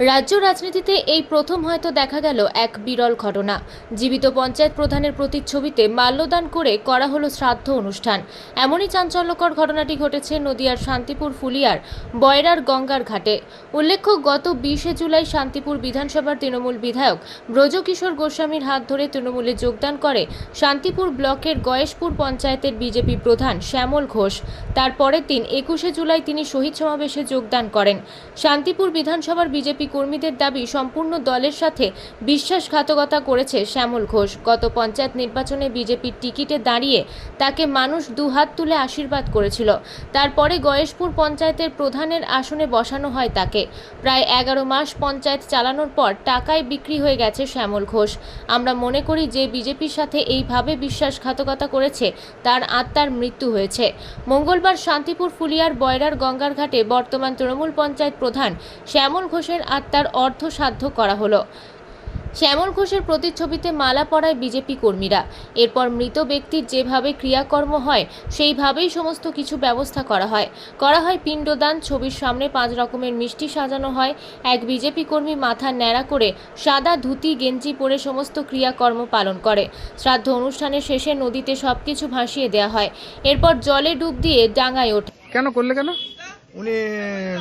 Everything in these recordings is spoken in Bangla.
রাজ্য রাজনীতিতে এই প্রথম হয়তো দেখা গেল এক বিরল ঘটনা। জীবিত পঞ্চায়েত প্রধানের প্রতিচ্ছবিতে মাল্যদান করে করা হলো শ্রাদ্ধ অনুষ্ঠান। এমনই চাঞ্চল্যকর ঘটনাটি ঘটেছে নদিয়ার শান্তিপুর ফুলিয়ার বয়রার গঙ্গার ঘাটে। উল্লেখ্য, গত বিশে জুলাই শান্তিপুর বিধানসভার তৃণমূল বিধায়ক ব্রজকিশোর গোস্বামীর হাত ধরে তৃণমূলে যোগদান করে শান্তিপুর ব্লকের গয়েশপুর পঞ্চায়েতের বিজেপি প্রধান শ্যামল ঘোষ। তার পরের দিন একুশে জুলাই তিনি শহীদ সমাবেশে যোগদান করেন। শান্তিপুর বিধানসভার বিজেপি কর্মীদের দাবি, সম্পূর্ণ দলের সাথে বিশ্বাসঘাতকতা করেছে শ্যামল ঘোষ। গত পঞ্চায়েত নির্বাচনে বিজেপির টিকিটে দাঁড়িয়ে তাকে মানুষ দুহাত তুলে আশীর্বাদ করেছিল। তারপরে গয়েশপুর পঞ্চায়েতের প্রধানের আসনে বসানো হয় তাকে। প্রায় এগারো মাস পঞ্চায়েত চালানোর পর টাকায় বিক্রি হয়ে গেছে শ্যামল ঘোষ। আমরা মনে করি যে বিজেপির সাথে এইভাবে বিশ্বাসঘাতকতা করেছে, তার আত্মার মৃত্যু হয়েছে। মঙ্গলবার শান্তিপুর ফুলিয়ার বয়রার গঙ্গার ঘাটে বর্তমান তৃণমূল পঞ্চায়েত প্রধান শ্যামল ঘোষের আত্মার অর্ধ সাধ্য করা হলো। শ্যামল ঘোষের প্রতিচ্ছবিতে মালা পরায় বিজেপি কর্মীরা। এরপর মৃত ব্যক্তির যেভাবে ক্রিয়াকর্ম হয়, সেইভাবেই সমস্ত কিছু ব্যবস্থা করা হয়। করা হয় পিণ্ডদান, ছবির সামনে পাঁচ রকমের মিষ্টি সাজানো হয়। এক বিজেপি কর্মী মাথা ন্যাড়া করে সাদা ধুতি, গেঞ্জি পরে সমস্ত ক্রিয়াকর্ম পালন করে। শ্রাদ্ধ অনুষ্ঠানের শেষে নদীতে সবকিছু ভাসিয়ে দেওয়া হয়। এরপর জলে ডুব দিয়ে ডাঙায় ওঠে। কেন করলে কেন? উনি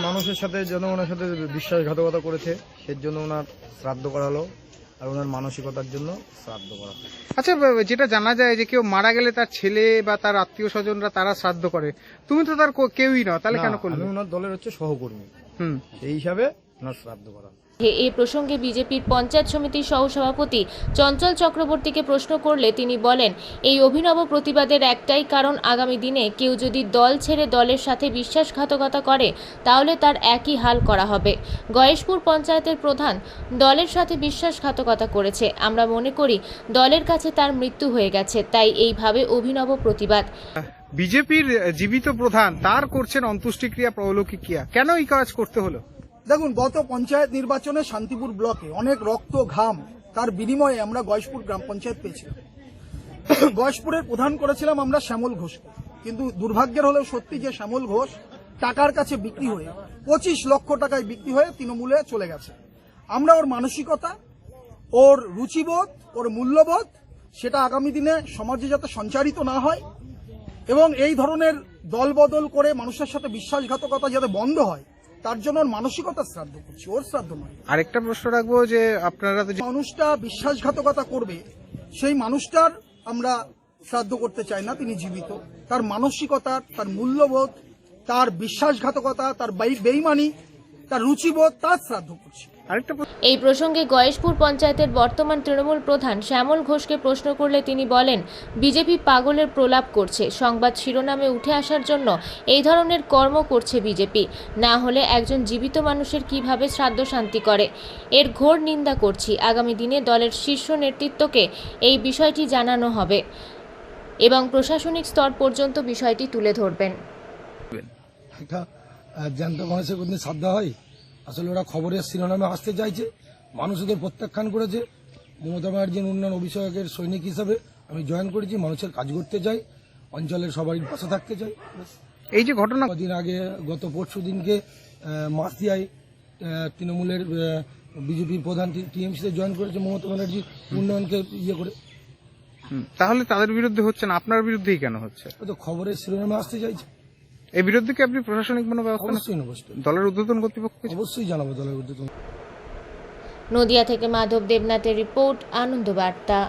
মানুষের সাথে জনগণের সাথে বিশ্বাসঘাতকতা করেছে সেই জন্য ওনার শ্রাদ্ধ করা হলো আর ওনার মানসিকতার জন্য শ্রাদ্ধ করা হলো। আচ্ছা যেটা জানা যায় যে কেউ মারা গেলে তার ছেলে বা তার আত্মীয় স্বজনরা তারা শ্রাদ্ধ করে তুমি তো তার কেউই না তাহলে কেন করলে ওনার দলের হচ্ছে সহকর্মী হুম সেই হিসাবে ওনার শ্রাদ্ধ করা। এ প্রসঙ্গে বিজেপির পঞ্চায়েত সমিতির সহসভাপতি চঞ্চল চক্রবর্তীকে প্রশ্ন করলে তিনি বলেন, এই অভিনব প্রতিবাদের একটাই কারণ আগামী দিনে কেউ যদি দল ছেড়ে দলের সাথে বিশ্বাসঘাতকতা করে, তাহলে তার একই হাল করা হবে। গয়েশপুর পঞ্চায়েতের প্রধান দলের সাথে বিশ্বাসঘাতকতা করেছে। আমরা মনে করি, দলের কাছে তার মৃত্যু হয়ে গেছে, তাই এইভাবে অভিনব প্রতিবাদ। বিজেপির জীবিত প্রধান তার করছেন অন্তুষ্টিক্রিয়া প্রলৌকিক ক্রিয়া। কেন এই কাজ করতে হলো? দেখুন, গত পঞ্চায়েত নির্বাচনে শান্তিপুর ব্লকে অনেক রক্ত, ঘাম, তার বিনিময়ে আমরা গয়েশপুর গ্রাম পঞ্চায়েত পেয়েছিলাম। গয়েশপুরের প্রধান করেছিলাম আমরা শ্যামল ঘোষকে। কিন্তু দুর্ভাগ্যের হলেও সত্যি যে শ্যামল ঘোষ টাকার কাছে বিক্রি হয়ে, পঁচিশ লক্ষ টাকায় বিক্রি হয়ে তৃণমূলে চলে গেছে। আমরা ওর মানসিকতা, ওর রুচিবোধ, ওর মূল্যবোধ, সেটা আগামী দিনে সমাজে যাতে সঞ্চারিত না হয় এবং এই ধরনের দলবদল করে মানুষের সাথে বিশ্বাসঘাতকতা যাতে বন্ধ হয় তার জন্য ওর মানসিকতা শ্রাদ্ধ করছি ওর শ্রাদ্ধ নয়। আরেকটা প্রশ্ন রাখব যে আপনারা তো যে- মানুষটা বিশ্বাসঘাতকতা করবে সেই মানুষটার আমরা শ্রাদ্ধ করতে চাই না তিনি জীবিত। তার মানসিকতা তার মূল্যবোধ তার বিশ্বাসঘাতকতা তার বেই- বেইমানি তার রুচিবোধ তার শ্রাদ্ধ করছি। এই প্রসঙ্গে গয়েশপুর পঞ্চায়েতের বর্তমান তৃণমূল প্রধান শ্যামল ঘোষকে প্রশ্ন করলে তিনি বলেন বিজেপি পাগলের প্রলাপ করছে সংবাদ শিরোনামে উঠে আসার জন্য এই ধরনের কর্ম করছে বিজেপি না হলে একজন জীবিত মানুষের কীভাবে শ্রাদ্ধ শান্তি করে? এর ঘোর নিন্দা করছি আগামী দিনে দলের শীর্ষ নেতৃত্বকে এই বিষয়টি জানানো হবে এবং প্রশাসনিক স্তর পর্যন্ত বিষয়টি তুলে ধরবেন। একটা জ্যান্ত মানুষের শ্রদ্ধা হয়? আসলে ওরা খবরের শিরোনামে আসতে চাইছে মানুষ ওদের প্রত্যাখ্যান করেছে। মমতা ব্যানার্জির উন্নয়ন অভিষেকের সৈনিক হিসাবে আমি জয়েন করেছি মানুষের কাজ করতে চাই অঞ্চলের সবারই পাশে থাকতে চাই। এই যে ঘটনা কদিন আগে গত পরশু দিনকে মাসদিয়ায় তৃণমূলের বিজেপির প্রধান টিএমসিতে জয়েন করেছে মমতা ব্যানার্জি উন্নয়নকে ইয়ে করে। তাহলে তাদের বিরুদ্ধে হচ্ছে না আপনার বিরুদ্ধেই কেন হচ্ছে? খবরের শিরোনামে আসতে চাইছে। এই বিরুদ্ধে কি আপনি প্রশাসনিক কোনো ব্যবস্থা? অবশ্যই নেব দলের উদ্বোধন কর্তৃপক্ষ অবশ্যই জানাব দলের উদ্বোধন। নদিয়া থেকে মাধব দেবনাথের রিপোর্ট আনন্দ বার্তা।